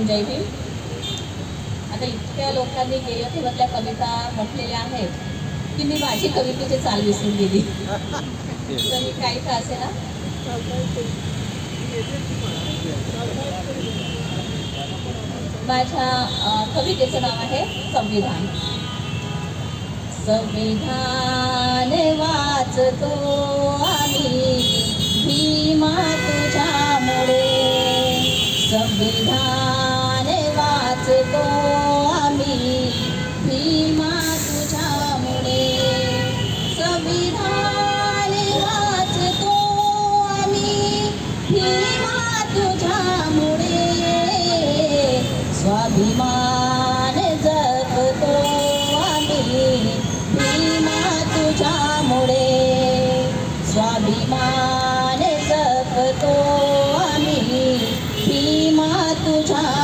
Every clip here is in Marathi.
भीम जय भीम आता इतक्या लोकांनी गेयतीमधल्या कविता म्हटलेल्या आहेत की मी माझी कवितेची चाल विसरून गेली. तर मी काही का असे ना माझ्या कवितेचं नाव आहे संविधान. संविधान वाचतो आम्ही भीमा तुझ्यामुळे. संविधान वाचतो आम्ही. भीमा तुझ्यामुळे. संविधान वाचतो आम्ही. भीमा तुझ्यामुळे. स्वाभिमान जगतो आम्ही. भीमा तुझ्यामुळे. स्वाभिमान जगतो आम्ही. भीमा तुझ्यामुळे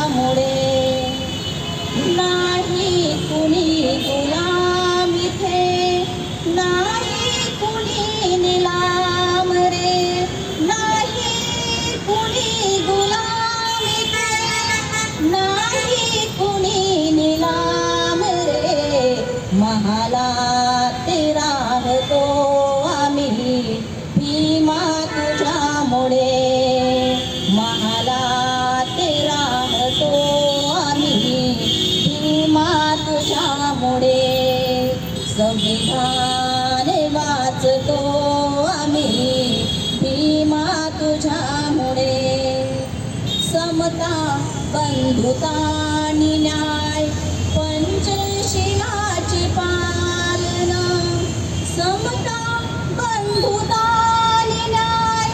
No. संविधान वाचतो आम्ही. भीमा तुझ्यामुळे समता बंधुता आणि न्याय पंचशिलाची पालना. समता बंधुता आणि न्याय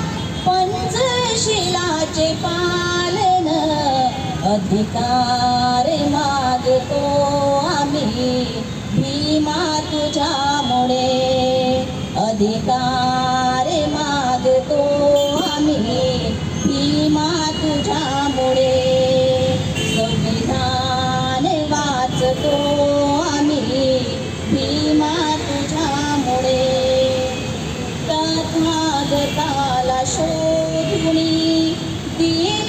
पंचशिलाचे पालन. अधिकार मागतो आम्ही. भीमा तुझ्या अधिकार मागतो आम्ही. भीमा तुझ्यामुळे संविधान वाचतो आम्ही. भीमा तुझ्यामुळे तथागताला शोधुनी दिला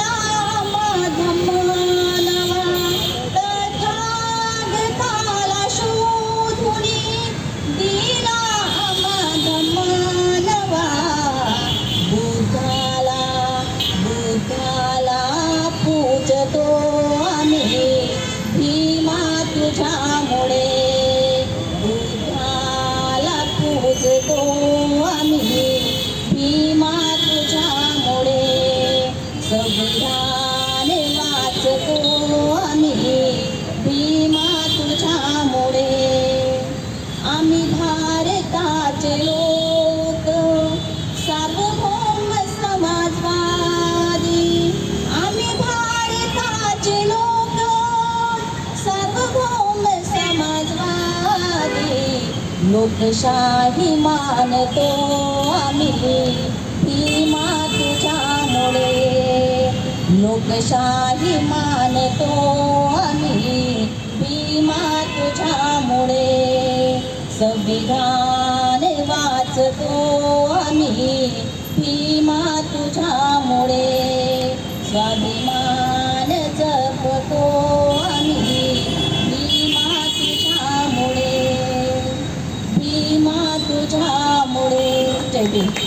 बुद्धाला पूजतो आम्ही. भीमा तुझ्यामुळे. बुद्धाला पूजतो आम्ही. भीमा तुझ्यामुळे. संविधान लोकशाही मानतो आम्ही. ही तुझ्यामुळे. लोकशाही मानतो आम्ही. भीमा तुझ्यामुळे. संविधान वाचतो आम्ही. भीमा तुझ्यामुळे. स्वामी baby.